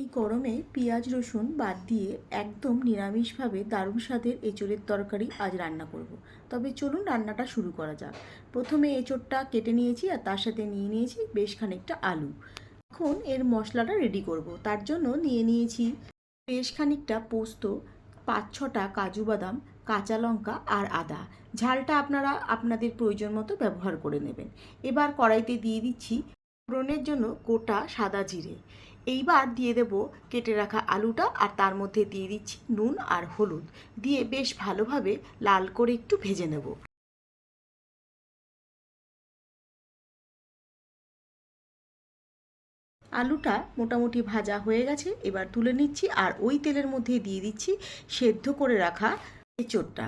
এই গরমে পেঁয়াজ, রসুন বাদ দিয়ে একদম নিরামিষভাবে দারুণ স্বাদের এঁচোড়ের তরকারি আজ রান্না করব। তবে চলুন রান্নাটা শুরু করা যাক প্রথমে এঁচোড়টা কেটে নিয়েছি আর তার সাথে নিয়ে নিয়েছি বেশ খানিকটা আলু এখন এর মশলাটা রেডি করব। তার জন্য নিয়ে নিয়েছি বেশ খানিকটা পোস্ত, পাঁচ ছটা কাজু বাদাম, কাঁচা লঙ্কা আর আদা ঝালটা আপনারা আপনাদের প্রয়োজন মতো ব্যবহার করে নেবেন এবার কড়াইতে দিয়ে দিচ্ছি ফোড়নের জন্য গোটা সাদা জিরে। এইবার দিয়ে দেব কেটে রাখা আলুটা আর তার মধ্যে দিয়ে দিচ্ছি নুন আর হলুদ। দিয়ে বেশ ভালোভাবে লাল করে একটু ভেজে নেব। আলুটা মোটামুটি ভাজা হয়ে গেছে, এবার তুলে নিচ্ছি আর ওই তেলের মধ্যে দিয়ে দিচ্ছি সেদ্ধ করে রাখা এঁচোড়টা।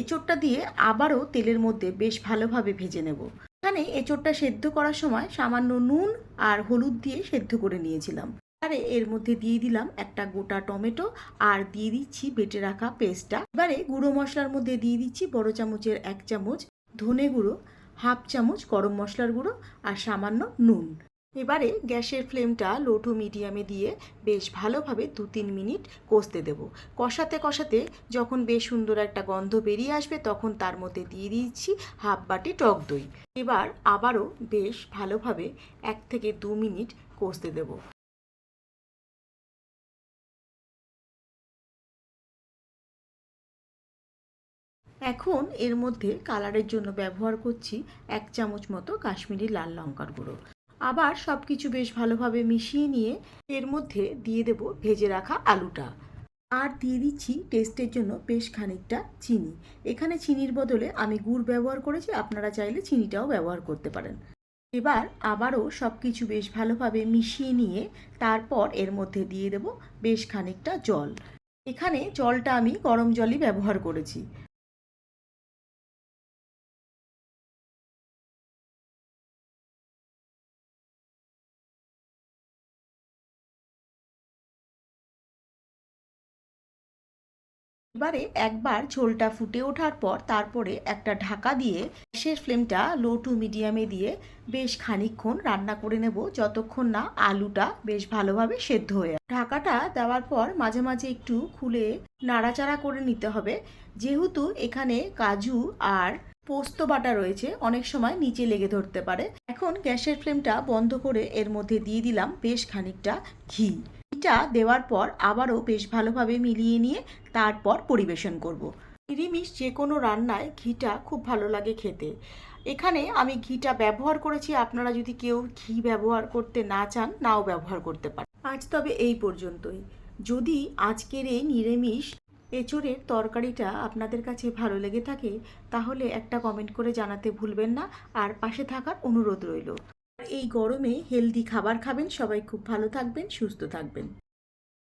এঁচোড়টা দিয়ে আবারও তেলের মধ্যে বেশ ভালোভাবে ভেজে নেব। এখানে এঁচোড়টা সেদ্ধ করার সময় সামান্য নুন আর হলুদ দিয়ে সেদ্ধ করে নিয়েছিলাম। এবারে এর মধ্যে দিয়ে দিলাম একটা গোটা টমেটো আর দিয়ে দিচ্ছি বেটে রাখা পেস্টটা। এবারে গুঁড়ো মশলার মধ্যে দিয়ে দিচ্ছি বড় চামচের এক চামচ ধনে গুঁড়ো, হাফ চামচ গরম মশলার গুঁড়ো আর সামান্য নুন। এবারে গ্যাসের ফ্লেমটা লো টু মিডিয়ামে দিয়ে বেশ ভালোভাবে দু তিন মিনিট কষতে দেব। কষাতে কষাতে যখন বেশ সুন্দর একটা গন্ধ বেরিয়ে আসবে তখন তার মধ্যে দিয়ে দিচ্ছি হাফ বাটি টক দই। এবার আবারও বেশ ভালোভাবে এক থেকে দু মিনিট কষতে দেব। এখন এর মধ্যে কালারের জন্য ব্যবহার করছি এক চামচ মতো কাশ্মীরি লাল লঙ্কার গুঁড়ো। আবার সব কিছু বেশ ভালোভাবে মিশিয়ে নিয়ে এর মধ্যে দিয়ে দেব ভেজে রাখা আলুটা। আর দিয়ে দিচ্ছি টেস্টের জন্য বেশ খানিকটা চিনি। এখানে চিনির বদলে আমি গুড় ব্যবহার করেছি, আপনারা চাইলে চিনিটাও ব্যবহার করতে পারেন। এবার আবারও সব কিছু বেশ ভালোভাবে মিশিয়ে নিয়ে তারপর এর মধ্যে দিয়ে দেব বেশ খানিকটা জল। এখানে জলটা আমি গরম জলই ব্যবহার করেছি। এবারে একবার ঝোলটা ফুটে ওঠার পর তারপরে একটা ঢাকা দিয়ে গ্যাসের ফ্লেমটা লো টু মিডিয়ামে দিয়ে বেশ খানিকক্ষণ রান্না করে নেব যতক্ষণ না আলুটা বেশ ভালোভাবে সেদ্ধ হয়ে ঢাকাটা দেওয়ার পর মাঝে মাঝে একটু খুলে নাড়াচাড়া করে নিতে হবে। যেহেতু এখানে কাজু আর পোস্ত বাটা রয়েছে, অনেক সময় নিচে লেগে ধরতে পারে। এখন গ্যাসের ফ্লেমটা বন্ধ করে এর মধ্যে দিয়ে দিলাম বেশ খানিকটা ঘি। ঘিটা দেওয়ার পর আবারও বেশ ভালোভাবে মিলিয়ে নিয়ে তারপর পরিবেশন করব। নিরামিষ যে কোনো রান্নায় ঘিটা খুব ভালো লাগে খেতে। এখানে আমি ঘিটা ব্যবহার করেছি, আপনারা যদি কেউ ঘি ব্যবহার করতে না চান, নাও ব্যবহার করতে পারেন। আজ তবে এই পর্যন্তই। যদি আজকের এই নিরামিষ এঁচোড়ের তরকারিটা আপনাদের কাছে ভালো লেগে থাকে, তাহলে একটা কমেন্ট করে জানাতে ভুলবেন না। আর পাশে থাকার অনুরোধ রইল। এই গরমে হেলদি খাবার খাবেন। সবাই খুব ভালো থাকবেন সুস্থ থাকবেন।